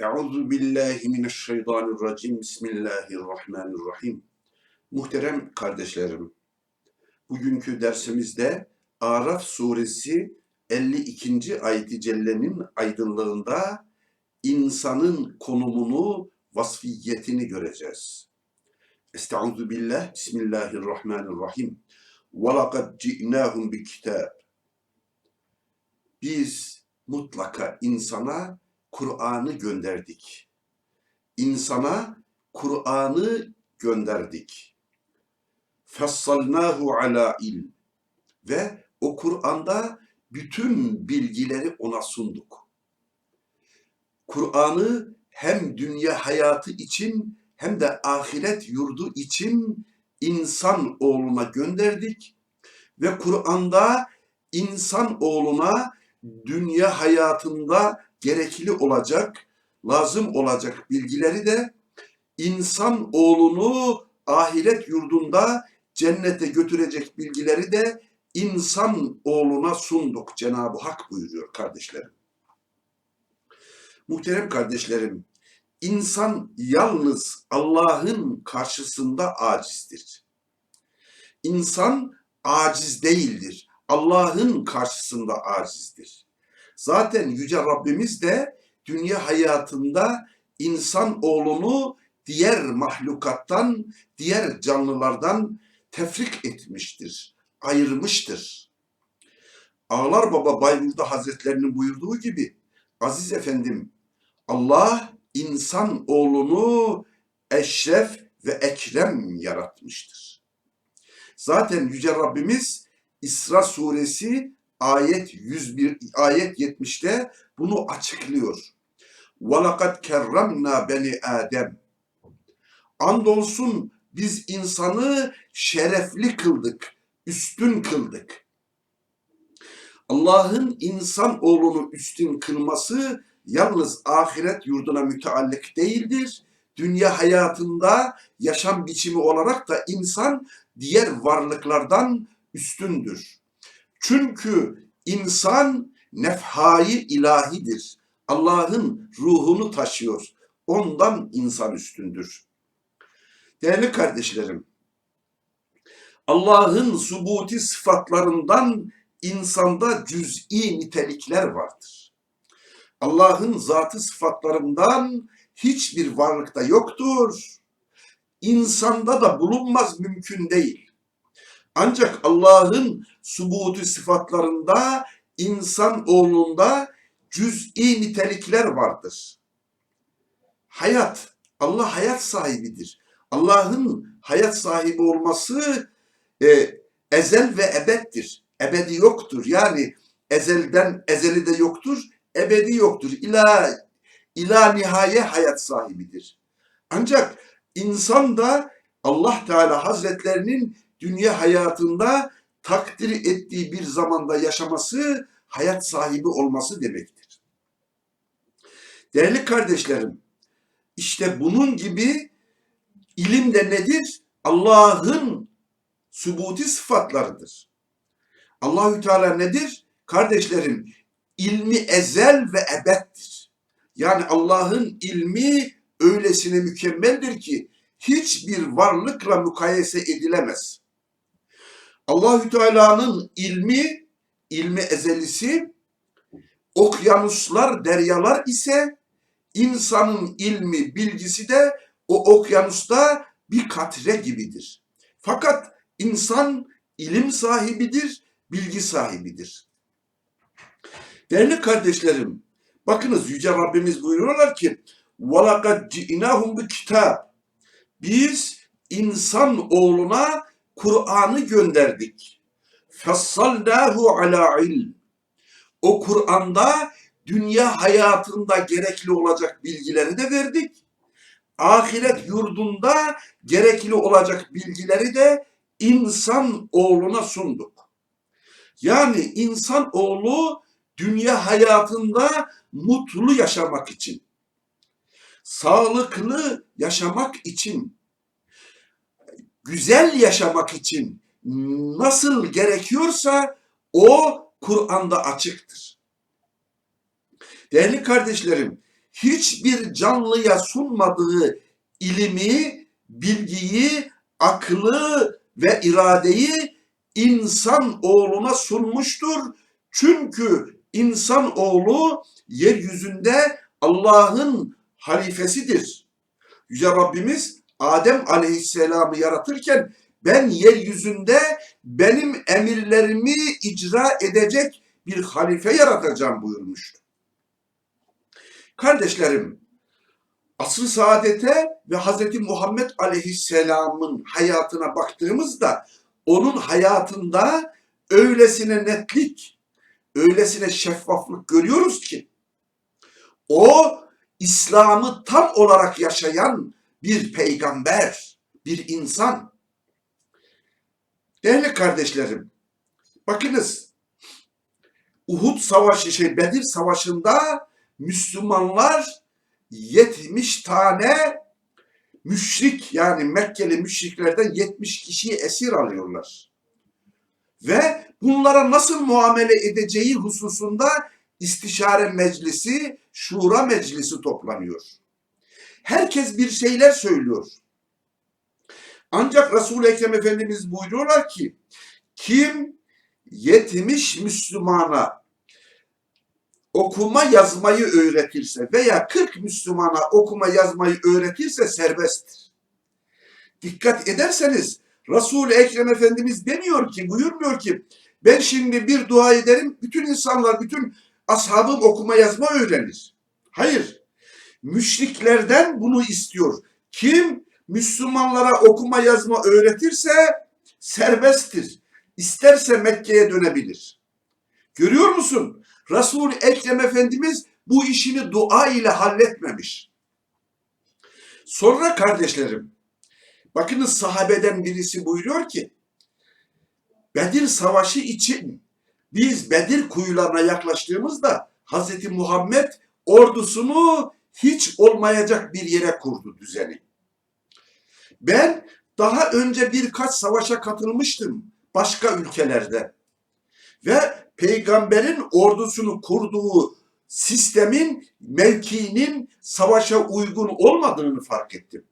Euzu billahi mineşşeytanirracim. Bismillahirrahmanirrahim. Muhterem kardeşlerim, bugünkü dersimizde Araf suresi 52. ayet-i cellenin aydınlığında insanın konumunu, vasfiyetini göreceğiz. Estaizu billah, bismillahirrahmanirrahim. Ve lekad ci'nâhum bi kitab. Biz mutlaka insana Kur'an'ı gönderdik. İnsana Kur'an'ı gönderdik. Fessalnahu ala ilm ve o Kur'an'da bütün bilgileri ona sunduk. Kur'an'ı hem dünya hayatı için hem de ahiret yurdu için insan oğluna gönderdik ve Kur'an'da insan oğluna dünya hayatında gerekli olacak, lazım olacak bilgileri de insan oğlunu ahiret yurdunda cennete götürecek bilgileri de insan oğluna sunduk Cenab-ı Hak buyuruyor kardeşlerim. Muhterem kardeşlerim, insan yalnız Allah'ın karşısında acizdir. İnsan aciz değildir. Allah'ın karşısında acizdir. Zaten Yüce Rabbimiz de dünya hayatında insan oğlunu diğer mahlukattan, diğer canlılardan tefrik etmiştir, ayırmıştır. Ağlar Baba Bayburda Hazretlerinin buyurduğu gibi, Aziz Efendim, Allah insan oğlunu eşref ve ekrem yaratmıştır. Zaten Yüce Rabbimiz İsra suresi ayet 101 ayet 70'te bunu açıklıyor. وَلَقَدْ كَرَّمْنَا beni Adem. Andolsun biz insanı şerefli kıldık, üstün kıldık. Allah'ın insan oğlunu üstün kılması yalnız ahiret yurduna müteallik değildir. Dünya hayatında yaşam biçimi olarak da insan diğer varlıklardan üstündür. Çünkü insan nefhayı ilahidir. Allah'ın ruhunu taşıyor. Ondan insan üstündür. Değerli kardeşlerim, Allah'ın subuti sıfatlarından insanda cüz'i nitelikler vardır. Allah'ın zatı sıfatlarından hiçbir varlıkta yoktur. İnsanda da bulunmaz mümkün değil. Ancak Allah'ın subutu sıfatlarında insan oğlunda cüz'i nitelikler vardır. Hayat, Allah hayat sahibidir. Allah'ın hayat sahibi olması e, ezel ve ebeddir. Ebedi yoktur. Yani ezelden ezeli de yoktur, ebedi yoktur. İla, ila nihaye hayat sahibidir. Ancak insan da Allah Teala Hazretlerinin dünya hayatında takdir ettiği bir zamanda yaşaması hayat sahibi olması demektir. Değerli kardeşlerim, işte bunun gibi ilim de nedir? Allah'ın subuti sıfatlarıdır. Allahü Teala nedir? Kardeşlerim, ilmi ezel ve ebeddir. Yani Allah'ın ilmi öylesine mükemmeldir ki hiçbir varlıkla mukayese edilemez. Allahü Teala'nın ilmi, ilmi ezelisi, okyanuslar, deryalar ise insanın ilmi, bilgisi de o okyanusta bir katre gibidir. Fakat insan ilim sahibidir, bilgi sahibidir. Değerli kardeşlerim, bakınız Yüce Rabbimiz buyuruyorlar ki وَلَقَدْ جِئِنَاهُمْ بِكِتَابٍ Biz insan oğluna Kur'an'ı gönderdik. Fessalnahu ala ilm. O Kur'an'da dünya hayatında gerekli olacak bilgileri de verdik. Ahiret yurdunda gerekli olacak bilgileri de insan oğluna sunduk. Yani insan oğlu dünya hayatında mutlu yaşamak için, sağlıklı yaşamak için, güzel yaşamak için nasıl gerekiyorsa o Kur'an'da açıktır. Değerli kardeşlerim, hiçbir canlıya sunmadığı ilimi, bilgiyi, aklı ve iradeyi insan oğluna sunmuştur. Çünkü insan oğlu yeryüzünde Allah'ın halifesidir. Yüce Rabbimiz Adem aleyhisselamı yaratırken ben yeryüzünde benim emirlerimi icra edecek bir halife yaratacağım buyurmuştu. Kardeşlerim, asr-ı saadete ve Hz. Muhammed aleyhisselamın hayatına baktığımızda onun hayatında öylesine netlik, öylesine şeffaflık görüyoruz ki o İslam'ı tam olarak yaşayan bir peygamber, bir insan. Değerli kardeşlerim, bakınız Uhud Savaşı, şey Bedir Savaşı'nda Müslümanlar 70 tane müşrik yani Mekkeli müşriklerden 70 kişiyi esir alıyorlar. Ve bunlara nasıl muamele edeceği hususunda istişare meclisi, şura meclisi toplanıyor. Herkes bir şeyler söylüyor. Ancak Resul-i Ekrem Efendimiz buyuruyorlar ki kim yetmiş Müslümana okuma yazmayı öğretirse veya 40 Müslümana okuma yazmayı öğretirse serbesttir. Dikkat ederseniz Resul-i Ekrem Efendimiz demiyor ki, buyurmuyor ki ben şimdi bir dua ederim, bütün insanlar, bütün ashabım okuma yazma öğrenir. Hayır. Müşriklerden bunu istiyor. Kim Müslümanlara okuma yazma öğretirse serbesttir. İsterse Mekke'ye dönebilir. Görüyor musun? Resul-i Ekrem Efendimiz bu işini dua ile halletmemiş. Sonra kardeşlerim, bakınız sahabeden birisi buyuruyor ki, Bedir Savaşı için biz Bedir kuyularına yaklaştığımızda Hz. Muhammed ordusunu hiç olmayacak bir yere kurdu düzeni. Ben daha önce birkaç savaşa katılmıştım başka ülkelerde. Ve peygamberin ordusunu kurduğu sistemin, mevkiinin savaşa uygun olmadığını fark ettim.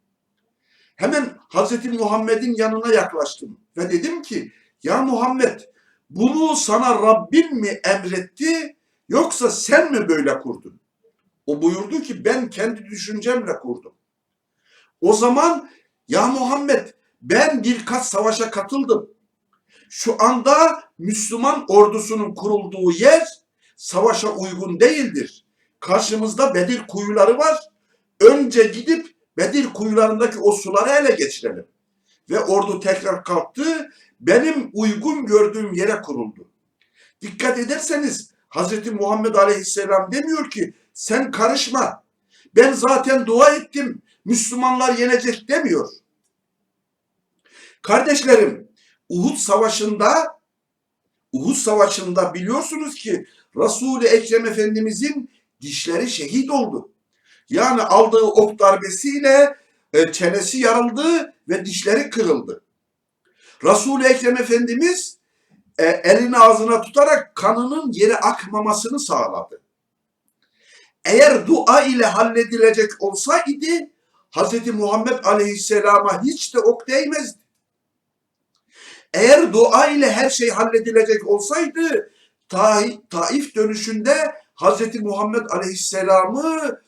Hemen Hz. Muhammed'in yanına yaklaştım ve dedim ki, ya Muhammed bunu sana Rabbin mi emretti yoksa sen mi böyle kurdun? O buyurdu ki ben kendi düşüncemle kurdum. O zaman ya Muhammed ben birkaç savaşa katıldım. Şu anda Müslüman ordusunun kurulduğu yer savaşa uygun değildir. Karşımızda Bedir kuyuları var. Önce gidip Bedir kuyularındaki o suları ele geçirelim. Ve ordu tekrar kalktı. Benim uygun gördüğüm yere kuruldu. Dikkat ederseniz Hz. Muhammed Aleyhisselam demiyor ki sen karışma. Ben zaten dua ettim. Müslümanlar yenecek demiyor. Kardeşlerim, Uhud Savaşı'nda Uhud Savaşı'nda biliyorsunuz ki Resul-i Ekrem Efendimizin dişleri şehit oldu. Yani aldığı ok darbesiyle e, çenesi yarıldı ve dişleri kırıldı. Resul-i Ekrem Efendimiz e, elini ağzına tutarak kanının yere akmamasını sağladı. Eğer dua ile halledilecek olsaydı Hz. Muhammed Aleyhisselam'a hiç de ok değmezdi. Eğer dua ile her şey halledilecek olsaydı Taif dönüşünde Hz. Muhammed Aleyhisselam'ı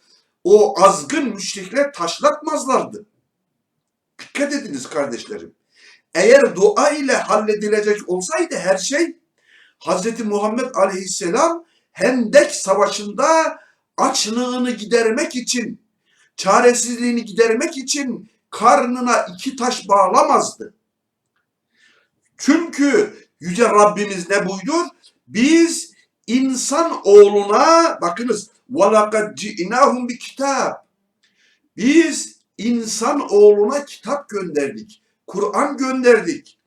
o azgın müşrikler taşlatmazlardı. Dikkat ediniz kardeşlerim. Eğer dua ile halledilecek olsaydı her şey Hz. Muhammed Aleyhisselam Hendek Savaşı'nda açlığını gidermek için, çaresizliğini gidermek için karnına iki taş bağlamazdı. Çünkü Yüce Rabbimiz ne buyuruyor? Biz insan oğluna bakınız وَلَقَدْ جِئِنَاهُمْ bir kitap. Biz insan oğluna kitap gönderdik. Kur'an gönderdik.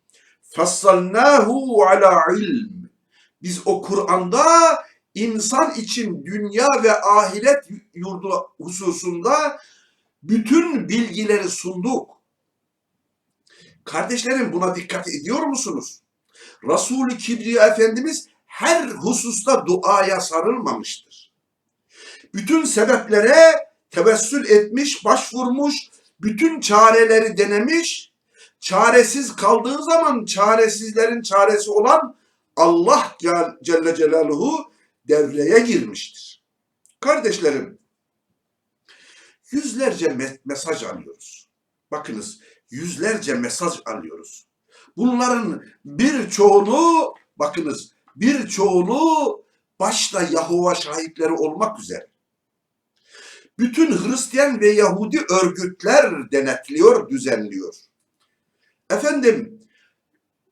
فَصَّلْنَاهُ ala ilm. Biz o Kur'an'da insan için dünya ve ahiret yurdu hususunda bütün bilgileri sunduk. Kardeşlerim buna dikkat ediyor musunuz? Resul-i Kibriya Efendimiz her hususta duaya sarılmamıştır. bütün sebeplere tevessül etmiş, başvurmuş, bütün çareleri denemiş. Çaresiz kaldığı zaman çaresizlerin çaresi olan Allah Celle Celaluhu devreye girmiştir. Kardeşlerim, yüzlerce me- mesaj alıyoruz. Bakınız, yüzlerce mesaj alıyoruz. Bunların birçoğunu, bakınız, birçoğunu başta Yahova şahitleri olmak üzere bütün Hristiyan ve Yahudi örgütler denetliyor, düzenliyor. Efendim,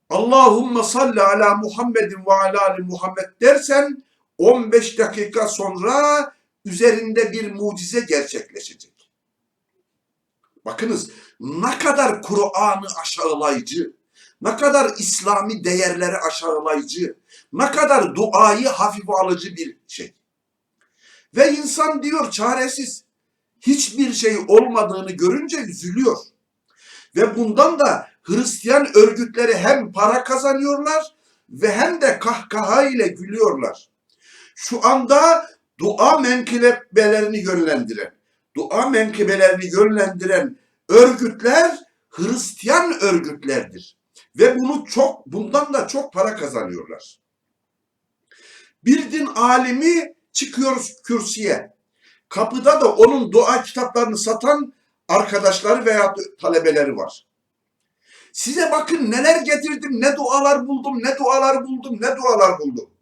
Allahümme salli ala Muhammedin ve ala ali Muhammed dersen 15 dakika sonra üzerinde bir mucize gerçekleşecek. Bakınız ne kadar Kur'an'ı aşağılayıcı, ne kadar İslami değerleri aşağılayıcı, ne kadar duayı hafife alıcı bir şey. Ve insan diyor çaresiz. Hiçbir şey olmadığını görünce üzülüyor. Ve bundan da Hristiyan örgütleri hem para kazanıyorlar ve hem de kahkaha ile gülüyorlar. Şu anda dua menkıbelerini yönlendiren, dua menkıbelerini yönlendiren örgütler Hristiyan örgütlerdir. Ve bunu çok bundan da çok para kazanıyorlar. Bir din alimi çıkıyor kürsüye. Kapıda da onun dua kitaplarını satan arkadaşları veya talebeleri var. Size bakın neler getirdim, ne dualar buldum, ne dualar buldum, ne dualar buldum.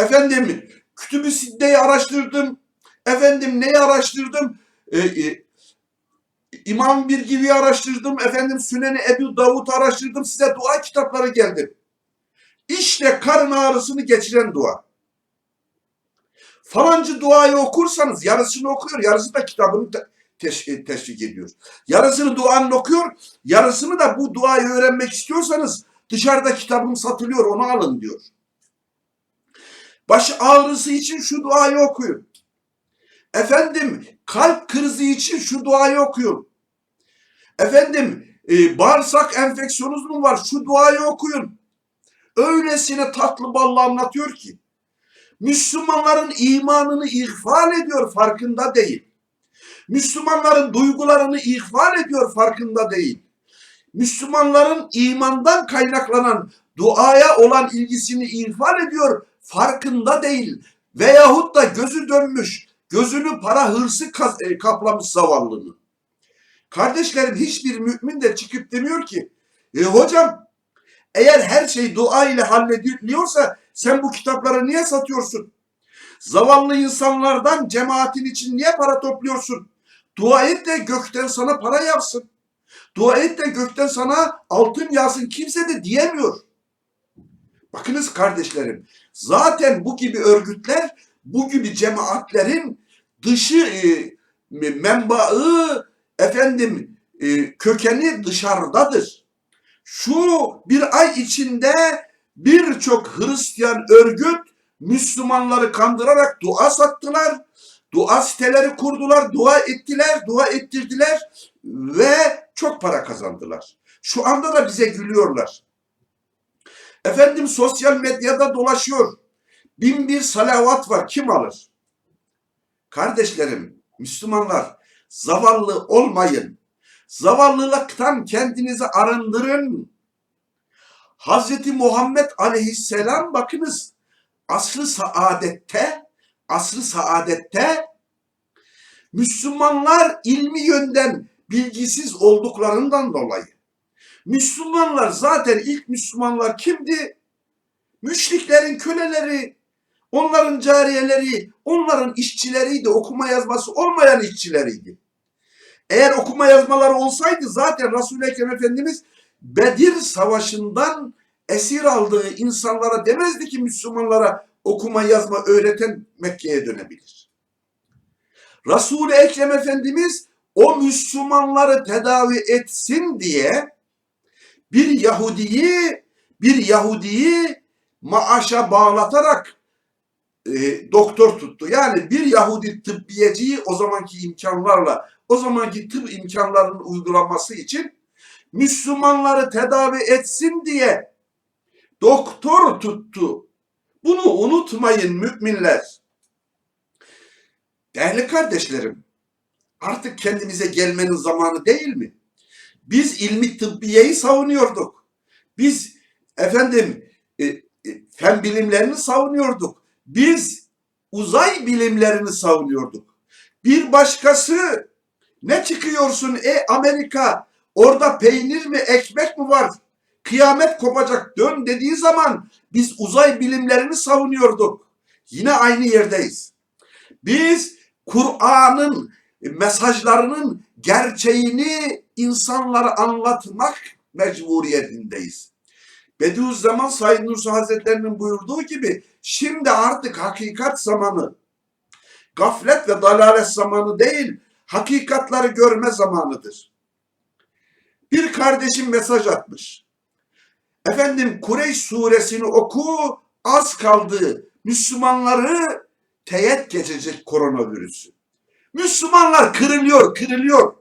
Efendim, Kütüb-i Sidde'yi araştırdım. Efendim neyi araştırdım? Ee, e, İmam Birgivi'yi araştırdım. Efendim Süneni Ebu Davud araştırdım. Size dua kitapları geldi. İşte karın ağrısını geçiren dua. Falancı duayı okursanız yarısını okuyor, yarısı da kitabını te- teşvik, teşvik ediyor. Yarısını duanın okuyor, yarısını da bu duayı öğrenmek istiyorsanız dışarıda kitabım satılıyor onu alın diyor. Baş ağrısı için şu duayı okuyun. Efendim kalp krizi için şu duayı okuyun. Efendim e, bağırsak enfeksiyonunuz mu var şu duayı okuyun. Öylesine tatlı ballı anlatıyor ki. Müslümanların imanını ihfal ediyor farkında değil. Müslümanların duygularını ihfal ediyor farkında değil. Müslümanların imandan kaynaklanan duaya olan ilgisini ihfal ediyor farkında değil. Veyahut da gözü dönmüş, gözünü para hırsı e, kaplamış zavallının. Kardeşlerim hiçbir mümin de çıkıp demiyor ki, e, hocam eğer her şey dua ile hallediliyorsa sen bu kitapları niye satıyorsun? Zavallı insanlardan cemaatin için niye para topluyorsun? Dua et de gökten sana para yapsın. Dua et de gökten sana altın yağsın kimse de diyemiyor. Bakınız kardeşlerim zaten bu gibi örgütler bu gibi cemaatlerin dışı e, menbaı efendim e, kökeni dışarıdadır. Şu bir ay içinde birçok Hristiyan örgüt Müslümanları kandırarak dua sattılar. Dua siteleri kurdular, dua ettiler, dua ettirdiler ve çok para kazandılar. Şu anda da bize gülüyorlar. Efendim sosyal medyada dolaşıyor. Bin bir salavat var. Kim alır? Kardeşlerim, Müslümanlar zavallı olmayın. Zavallılıktan kendinizi arındırın. Hazreti Muhammed aleyhisselam bakınız asrı saadette asrı saadette Müslümanlar ilmi yönden bilgisiz olduklarından dolayı Müslümanlar zaten ilk Müslümanlar kimdi? Müşriklerin köleleri, onların cariyeleri, onların işçileriydi, okuma yazması olmayan işçileriydi. Eğer okuma yazmaları olsaydı zaten Resul-i Ekrem Efendimiz Bedir Savaşı'ndan esir aldığı insanlara demezdi ki Müslümanlara okuma yazma öğreten Mekke'ye dönebilir. Resul-i Ekrem Efendimiz o Müslümanları tedavi etsin diye bir Yahudiyi bir Yahudiyi maaşa bağlatarak e, doktor tuttu. Yani bir Yahudi tıbbiyeciyi o zamanki imkanlarla, o zamanki tıp imkanlarının uygulanması için Müslümanları tedavi etsin diye doktor tuttu. Bunu unutmayın müminler. Değerli kardeşlerim, artık kendimize gelmenin zamanı değil mi? Biz ilmi tıbbiyeyi savunuyorduk. Biz efendim e, e, fen bilimlerini savunuyorduk. Biz uzay bilimlerini savunuyorduk. Bir başkası ne çıkıyorsun e Amerika orada peynir mi ekmek mi var? Kıyamet kopacak dön dediği zaman biz uzay bilimlerini savunuyorduk. Yine aynı yerdeyiz. Biz Kur'an'ın mesajlarının gerçeğini insanlara anlatmak mecburiyetindeyiz. Bediüzzaman Said Nursi Hazretlerinin buyurduğu gibi şimdi artık hakikat zamanı, gaflet ve dalalet zamanı değil, hakikatları görme zamanıdır. Bir kardeşim mesaj atmış. Efendim Kureyş suresini oku, az kaldı. Müslümanları teyit geçecek koronavirüsü. Müslümanlar kırılıyor, kırılıyor.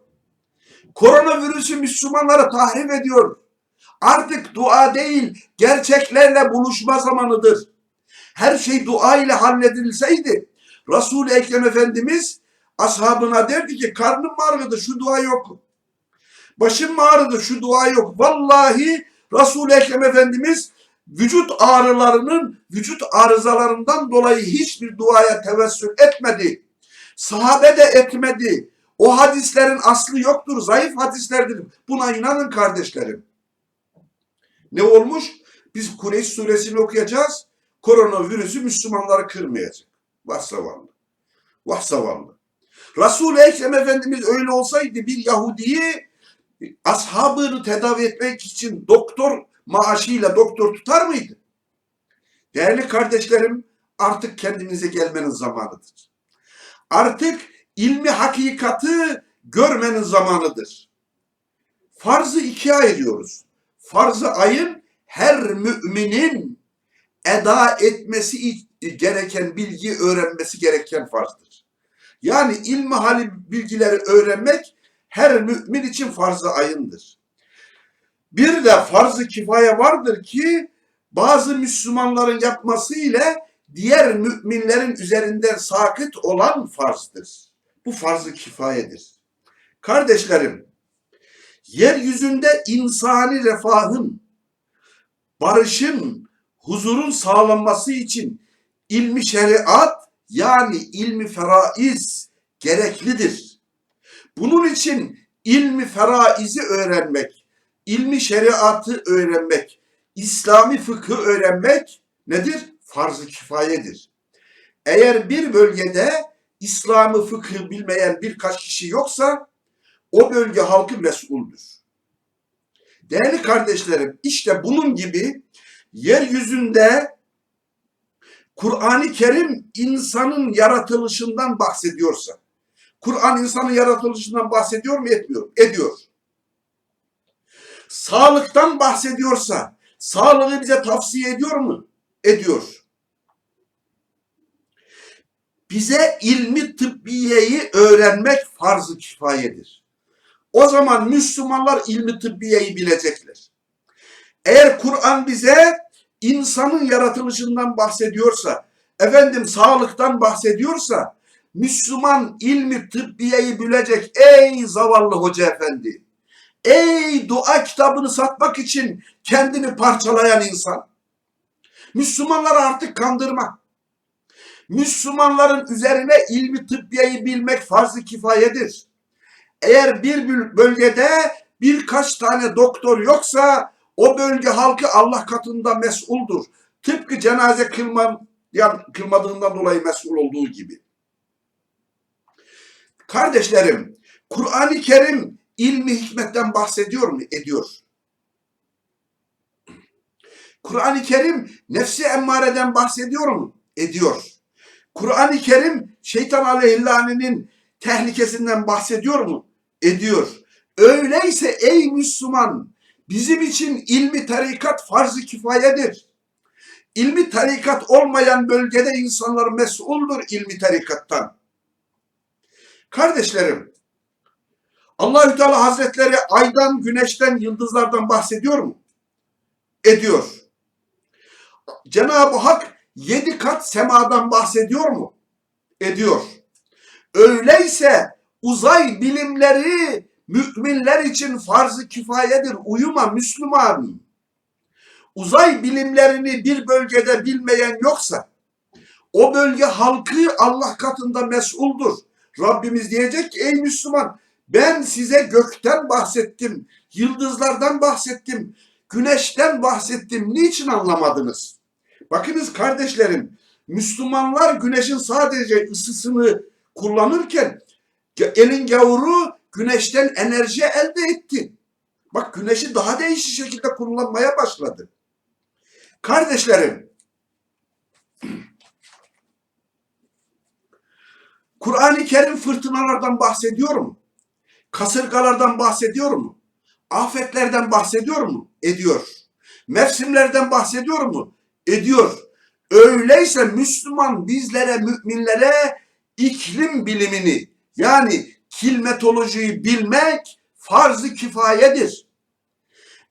Koronavirüsü Müslümanları tahrip ediyor. Artık dua değil, gerçeklerle buluşma zamanıdır. Her şey dua ile halledilseydi, Resul-i Ekrem Efendimiz ashabına derdi ki karnım ağrıdı şu dua yok. Başım ağrıdı şu dua yok. Vallahi Resul-i Ekrem Efendimiz vücut ağrılarının vücut arızalarından dolayı hiçbir duaya tevessül etmedi. Sahabe de etmedi. O hadislerin aslı yoktur. Zayıf hadislerdir. Buna inanın kardeşlerim. Ne olmuş? Biz Kureyş suresini okuyacağız. Koronavirüsü Müslümanları kırmayacak. Vah zavallı. Vah zavallı. Resul-i Ekrem Efendimiz öyle olsaydı bir Yahudiyi ashabını tedavi etmek için doktor maaşıyla doktor tutar mıydı? Değerli kardeşlerim artık kendinize gelmenin zamanıdır. Artık ilmi hakikati görmenin zamanıdır. Farzı ikiye ayırıyoruz. Farzı ayın her müminin eda etmesi gereken bilgi öğrenmesi gereken farzdır. Yani ilmi hali bilgileri öğrenmek her mümin için farz-ı ayındır. Bir de farz-ı kifaye vardır ki bazı Müslümanların yapması ile diğer müminlerin üzerinden sakıt olan farzdır. Bu farz-ı kifayedir. Kardeşlerim, yeryüzünde insani refahın, barışın, huzurun sağlanması için ilmi şeriat yani ilmi feraiz gereklidir. Bunun için ilmi feraizi öğrenmek, ilmi şeriatı öğrenmek, İslami fıkhı öğrenmek nedir? Farz-ı kifayedir. Eğer bir bölgede İslam'ı fıkhı bilmeyen birkaç kişi yoksa o bölge halkı mesuldür. Değerli kardeşlerim işte bunun gibi yeryüzünde Kur'an-ı Kerim insanın yaratılışından bahsediyorsa, Kur'an insanın yaratılışından bahsediyor mu etmiyor? Ediyor. Sağlıktan bahsediyorsa, sağlığı bize tavsiye ediyor mu? Ediyor. Bize ilmi tıbbiyeyi öğrenmek farz-ı kifayedir. O zaman Müslümanlar ilmi tıbbiyeyi bilecekler. Eğer Kur'an bize insanın yaratılışından bahsediyorsa, efendim sağlıktan bahsediyorsa, Müslüman ilmi tıbbiyeyi bilecek ey zavallı hoca efendi. Ey dua kitabını satmak için kendini parçalayan insan. Müslümanları artık kandırma. Müslümanların üzerine ilmi tıbbiyeyi bilmek farz-ı kifayedir. Eğer bir bölgede birkaç tane doktor yoksa o bölge halkı Allah katında mesuldur. Tıpkı cenaze kılma, yani kılmadığından dolayı mesul olduğu gibi. Kardeşlerim, Kur'an-ı Kerim ilmi hikmetten bahsediyor mu? Ediyor. Kur'an-ı Kerim nefsi emmareden bahsediyor mu? Ediyor. Kur'an-ı Kerim şeytan aleyhillanenin tehlikesinden bahsediyor mu? Ediyor. Öyleyse ey Müslüman bizim için ilmi tarikat farz-ı kifayedir. İlmi tarikat olmayan bölgede insanlar mesuldur ilmi tarikattan. Kardeşlerim, Allahü Teala Hazretleri aydan, güneşten, yıldızlardan bahsediyor mu? Ediyor. Cenab-ı Hak yedi kat semadan bahsediyor mu? Ediyor. Öyleyse uzay bilimleri müminler için farz-ı kifayedir. Uyuma Müslüman. Uzay bilimlerini bir bölgede bilmeyen yoksa o bölge halkı Allah katında mesuldur. Rabbimiz diyecek ki ey Müslüman ben size gökten bahsettim, yıldızlardan bahsettim, güneşten bahsettim. Niçin anlamadınız? Bakınız kardeşlerim, Müslümanlar güneşin sadece ısısını kullanırken elin gavuru güneşten enerji elde etti. Bak güneşi daha değişik şekilde kullanmaya başladı. Kardeşlerim, Kur'an-ı Kerim fırtınalardan bahsediyor mu? Kasırgalardan bahsediyor mu? Afetlerden bahsediyor mu? Ediyor. Mevsimlerden bahsediyor mu? Ediyor. Öyleyse Müslüman bizlere, müminlere iklim bilimini yani kilmetolojiyi bilmek farz-ı kifayedir.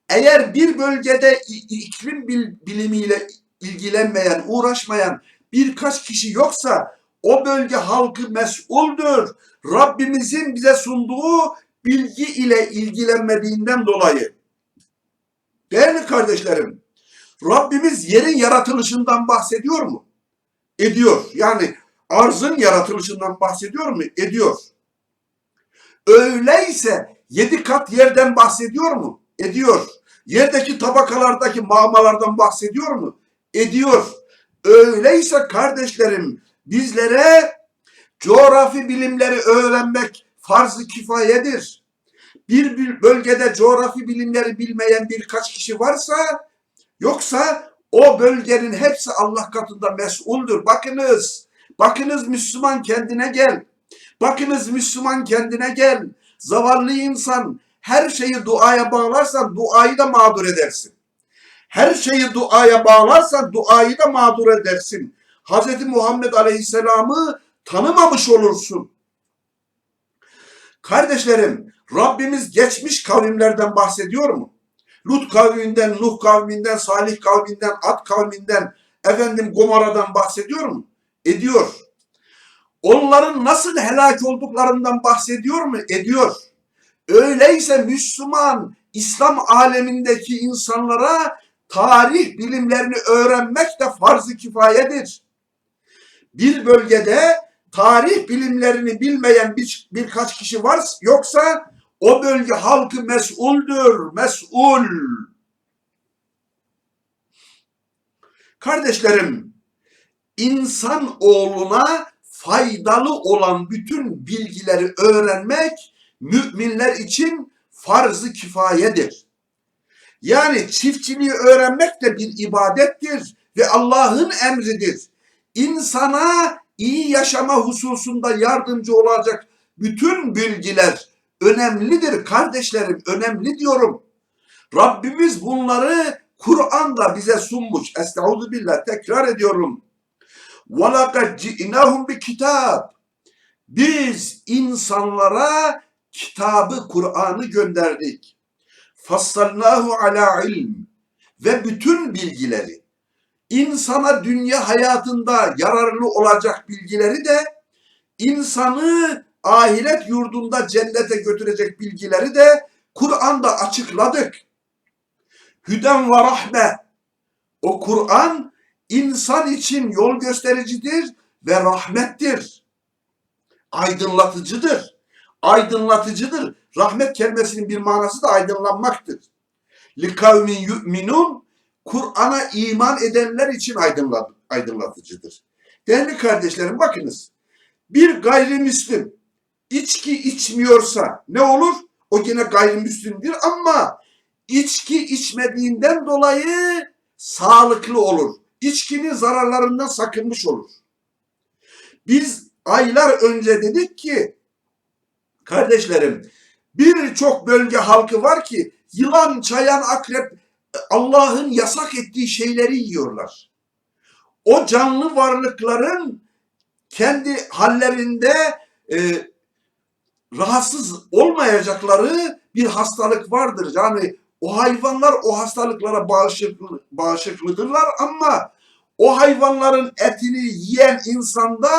Eğer bir bölgede iklim bil- bilimiyle ilgilenmeyen, uğraşmayan birkaç kişi yoksa o bölge halkı mesuldür. Rabbimizin bize sunduğu bilgi ile ilgilenmediğinden dolayı. Değerli kardeşlerim, Rabbimiz yerin yaratılışından bahsediyor mu? Ediyor. Yani arzın yaratılışından bahsediyor mu? Ediyor. Öyleyse yedi kat yerden bahsediyor mu? Ediyor. Yerdeki tabakalardaki mağmalardan bahsediyor mu? Ediyor. Öyleyse kardeşlerim bizlere coğrafi bilimleri öğrenmek farz-ı kifayedir. Bir bölgede coğrafi bilimleri bilmeyen birkaç kişi varsa yoksa o bölgenin hepsi Allah katında mesuldür. Bakınız, bakınız Müslüman kendine gel. Bakınız Müslüman kendine gel. Zavallı insan her şeyi duaya bağlarsan duayı da mağdur edersin. Her şeyi duaya bağlarsan duayı da mağdur edersin. Hz. Muhammed Aleyhisselam'ı tanımamış olursun. Kardeşlerim, Rabbimiz geçmiş kavimlerden bahsediyor mu? Lut kavminden, Nuh kavminden, Salih kavminden, Ad kavminden, efendim Gomorra'dan bahsediyor mu? Ediyor. Onların nasıl helak olduklarından bahsediyor mu? Ediyor. Öyleyse Müslüman, İslam alemindeki insanlara tarih bilimlerini öğrenmek de farz-ı kifayedir. Bir bölgede tarih bilimlerini bilmeyen bir, birkaç kişi var yoksa o bölge halkı mesuldür, mesul. Kardeşlerim, insan oğluna faydalı olan bütün bilgileri öğrenmek müminler için farz-ı kifayedir. Yani çiftçiliği öğrenmek de bir ibadettir ve Allah'ın emridir. İnsana iyi yaşama hususunda yardımcı olacak bütün bilgiler önemlidir kardeşlerim, önemli diyorum. Rabbimiz bunları Kur'an'da bize sunmuş. Estaizu billah tekrar ediyorum. وَلَقَدْ جِئْنَاهُمْ bir kitap. Biz insanlara kitabı, Kur'an'ı gönderdik. Fassalnahu ala ilm ve bütün bilgileri insana dünya hayatında yararlı olacak bilgileri de insanı ahiret yurdunda cennete götürecek bilgileri de Kur'an'da açıkladık. Hüden ve rahme. O Kur'an insan için yol göstericidir ve rahmettir. Aydınlatıcıdır. Aydınlatıcıdır. Rahmet kelimesinin bir manası da aydınlanmaktır. Likavmin yu'minun Kur'an'a iman edenler için aydınlat, aydınlatıcıdır. Değerli kardeşlerim bakınız. Bir gayrimüslim içki içmiyorsa ne olur? O yine gayrimüslimdir ama içki içmediğinden dolayı sağlıklı olur. İçkinin zararlarından sakınmış olur. Biz aylar önce dedik ki kardeşlerim birçok bölge halkı var ki yılan, çayan, akrep Allah'ın yasak ettiği şeyleri yiyorlar. O canlı varlıkların kendi hallerinde e, rahatsız olmayacakları bir hastalık vardır. Yani o hayvanlar o hastalıklara bağışıklı, bağışıklıdırlar ama o hayvanların etini yiyen insanda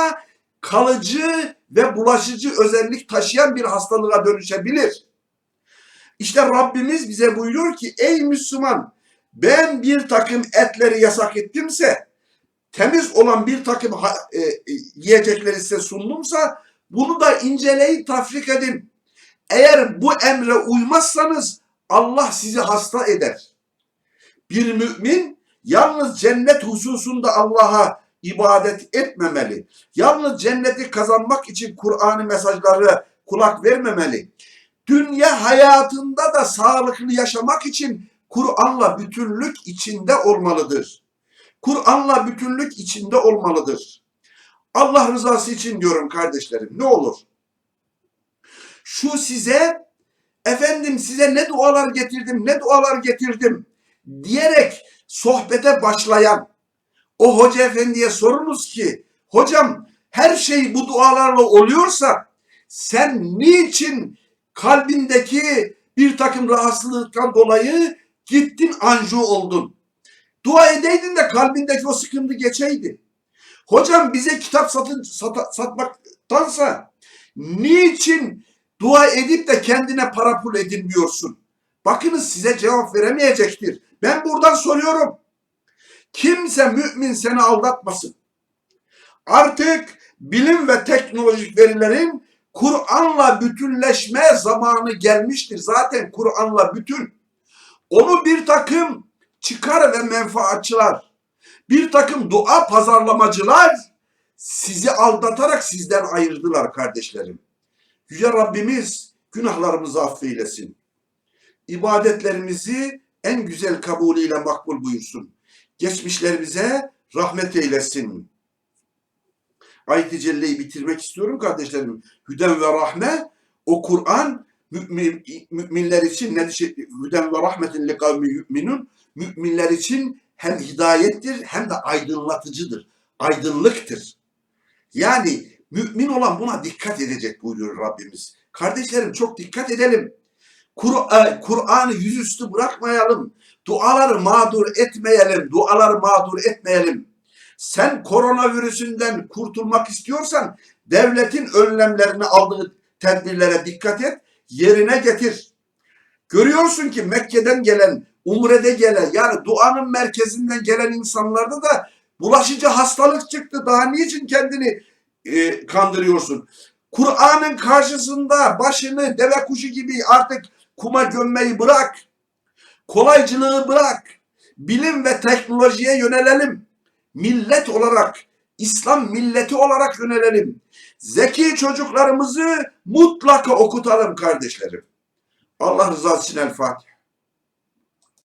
kalıcı ve bulaşıcı özellik taşıyan bir hastalığa dönüşebilir. İşte Rabbimiz bize buyuruyor ki ey Müslüman ben bir takım etleri yasak ettimse temiz olan bir takım e, e, yiyecekleri size sundumsa bunu da inceleyin tafrik edin. Eğer bu emre uymazsanız Allah sizi hasta eder. Bir mümin yalnız cennet hususunda Allah'a ibadet etmemeli. Yalnız cenneti kazanmak için Kur'an'ı mesajları kulak vermemeli. Dünya hayatında da sağlıklı yaşamak için Kur'an'la bütünlük içinde olmalıdır. Kur'an'la bütünlük içinde olmalıdır. Allah rızası için diyorum kardeşlerim ne olur. Şu size efendim size ne dualar getirdim ne dualar getirdim diyerek sohbete başlayan o hoca efendiye sorunuz ki hocam her şey bu dualarla oluyorsa sen niçin kalbindeki bir takım rahatsızlıktan dolayı gittin anju oldun? Dua edeydin de kalbindeki o sıkıntı geçeydi. Hocam bize kitap satın, sata- satmaktansa niçin dua edip de kendine para pul edinmiyorsun? Bakınız size cevap veremeyecektir. Ben buradan soruyorum. Kimse mümin seni aldatmasın. Artık bilim ve teknolojik verilerin Kur'an'la bütünleşme zamanı gelmiştir. Zaten Kur'an'la bütün. Onu bir takım çıkar ve menfaatçılar, bir takım dua pazarlamacılar sizi aldatarak sizden ayırdılar kardeşlerim. Yüce Rabbimiz günahlarımızı affeylesin. İbadetlerimizi en güzel kabulüyle makbul buyursun. Geçmişlerimize rahmet eylesin. Ayet-i Celle'yi bitirmek istiyorum kardeşlerim. Hüden ve rahme o Kur'an mümin, müminler için ne hüden ve rahmetin li kavmi yu'minun müminler için hem hidayettir hem de aydınlatıcıdır. Aydınlıktır. Yani mümin olan buna dikkat edecek buyuruyor Rabbimiz. Kardeşlerim çok dikkat edelim. Kur- Kur'an'ı yüzüstü bırakmayalım. Duaları mağdur etmeyelim. Duaları mağdur etmeyelim. Sen koronavirüsünden kurtulmak istiyorsan devletin önlemlerini aldığı tedbirlere dikkat et, yerine getir. Görüyorsun ki Mekke'den gelen, Umre'de gelen yani duanın merkezinden gelen insanlarda da bulaşıcı hastalık çıktı. Daha niçin kendini e, kandırıyorsun? Kur'an'ın karşısında başını deve kuşu gibi artık kuma gömmeyi bırak. Kolaycılığı bırak. Bilim ve teknolojiye yönelelim. Millet olarak, İslam milleti olarak yönelelim. Zeki çocuklarımızı mutlaka okutalım kardeşlerim. Allah rızası için El Fatiha.